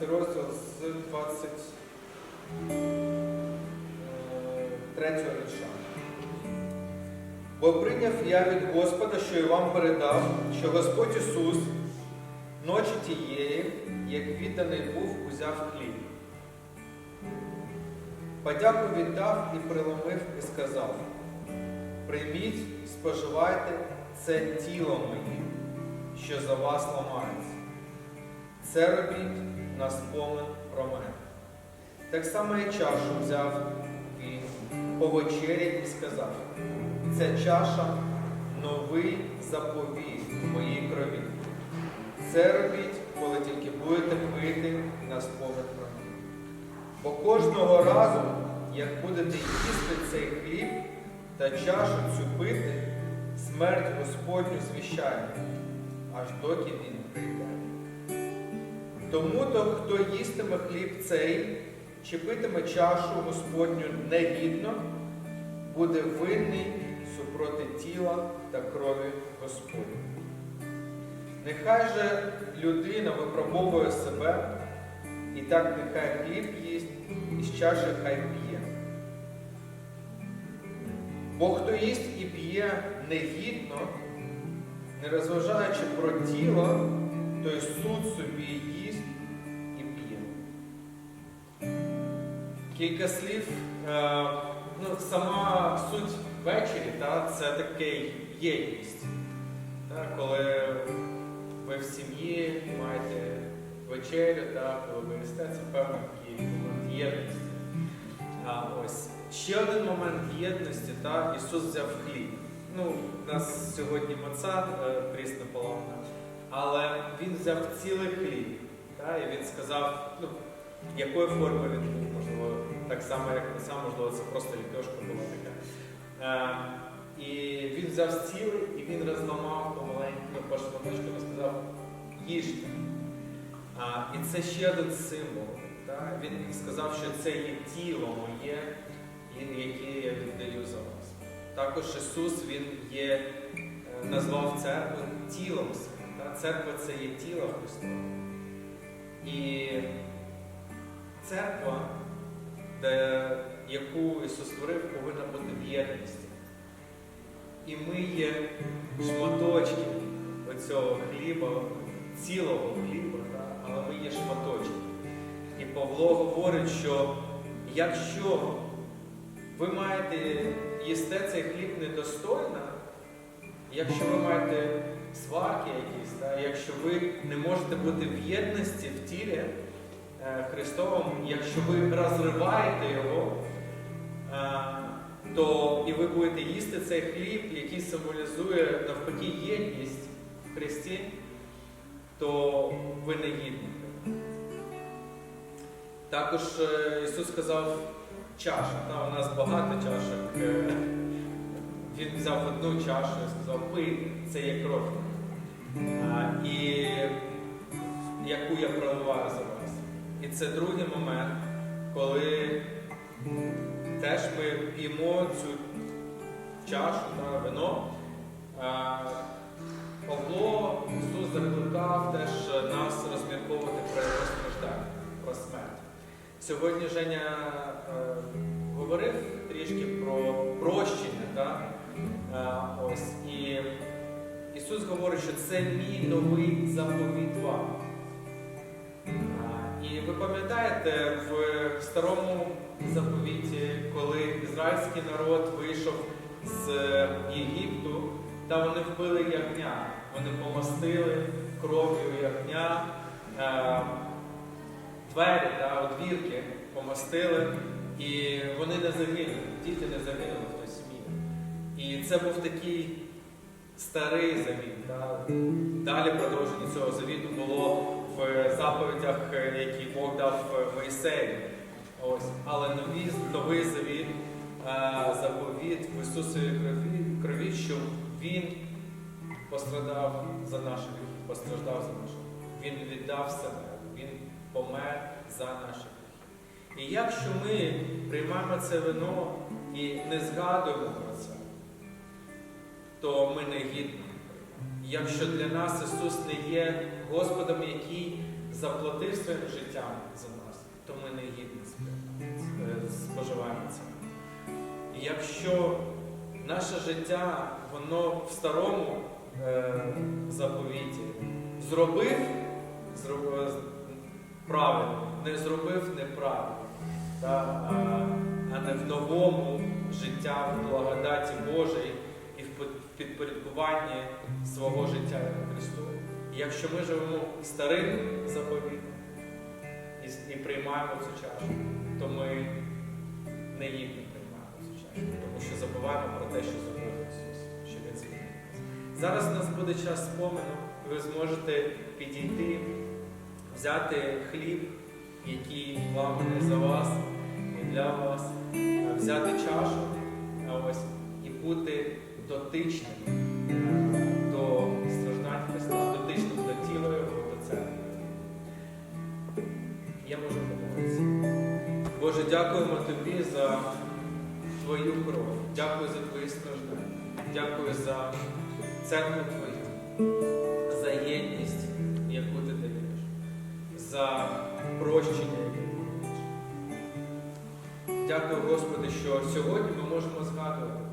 з 23 вірша. Бо прийняв я від Господа, що і вам передав, що Господь Ісус ночі тієї, як відданий був, узяв хліб. Подяку віддав і приломив, і сказав: Прийміть, споживайте це тіло моє, що за вас ламається. Це робіть на спомин про мене. Так само і чашу взяв він по вечері і сказав: це чаша новий заповіт моїй крові. Це робіть, коли тільки будете пити на спомин про мене. Бо кожного разу, як будете їсти цей хліб та чашу цю пити, смерть Господню звіщає, аж доки він прийде. Тому то, хто їстиме хліб цей, чи питиме чашу Господню негідно, буде винний супроти тіла та крові Господні. Нехай же людина випробовує себе, і так нехай хліб їсть, і з чаші хай п'є. Бо хто їсть і п'є негідно, не розважаючи про тіло, той суд собі їсть і п'є. Кілька слів. Е, ну, сама суть ввечері, та, це такий єдність. Та, коли ви в сім'ї маєте вечерю, та, коли ви їсте, це певний момент єдності. А, ось. Ще один момент єдності, та, Ісус взяв хліб. Ну, у нас сьогодні маца е, прісна половина, але Він взяв цілий хліб. Та, і він сказав, ну, якої форми він був, можливо, так само, як маца, можливо, це просто ліпешка була така. Е, і він взяв цілий і він розламав помаленькими по шматочкам і сказав, їжте. А, і це ще один символ. Та? Він сказав, що це є тіло моє, яке я віддаю за вас. Також Ісус Він є, е, назвав церкву тілом своїм. Церква це є тіло Христове. І церква, де, яку Ісус створив, повинна бути в єдності. І ми є шматочки оцього хліба, цілого хліба, але ми є шматочки. І Павло говорить, що якщо ви маєте їсти цей хліб недостойно, якщо ви маєте ви не можете бути в єдності в тілі е, Христовому, якщо ви розриваєте його, е, то і ви будете їсти цей хліб, який символізує навпаки єдність в Христі, то ви не гідні. Також е, Ісус сказав чаша. Та, у нас багато чашок. Він взяв одну чашу і сказав, пий, це є кров. І яку я проливаю за вас. І це другий момент, коли теж ми п'ємо цю чашу та вино. Павло Ісус закликав теж нас розмірковувати про його страждання, про смерть. Сьогодні Женя е, говорив трішки про прощення. Та? Е, ось, і Ісус говорить, що це мій новий заповіт вам. Е, і ви пам'ятаєте, в старому заповіті, коли ізраїльський народ вийшов з Єгипту, та вони вбили ягня, вони помастили кров'ю ягня, е, двері та одвірки помастили, і вони не загинули, діти не загинули в той сім'ї. І це був такий старий завіт. Далі продовження цього завіту було в заповідях, е, які Бог дав е, Моїсею. Ось. Але новий, новий завіт, е, заповіт в Ісусовій крові, крові, що Він пострадав за наші гріхи, постраждав за наші гріхи. Він віддав себе, Він помер за наші гріхи. І якщо ми приймаємо це вино і не згадуємо про це, то ми не гідні. Якщо для нас Ісус не є Господом, який заплатив своїм життям за нас, то ми не гідні е. І якщо наше життя, воно в старому е, заповіті зробив, зробив правильно, не зробив неправильно, та, а, а не в новому життя, в благодаті Божій підпорядкуванні свого життя Христу. І якщо ми живемо старим заповітом і, і приймаємо цю чашу, то ми не гідно приймаємо цю чашу, тому що забуваємо про те, що зробив Ісус, що Він звільнив нас. Зараз у нас буде час спомену, і ви зможете підійти, взяти хліб, який ламаний за вас і для вас, взяти чашу ось, і бути дотичним е, до страждань Христа, дотичним до тіла Його, до церкви. Я можу помолитися. Боже, дякуємо Тобі за Твою кров. Дякую за Твої страждання. Дякую за церкву Твою, за єдність, яку ти даєш, за прощення. Дякую, Господи, що сьогодні ми можемо згадувати.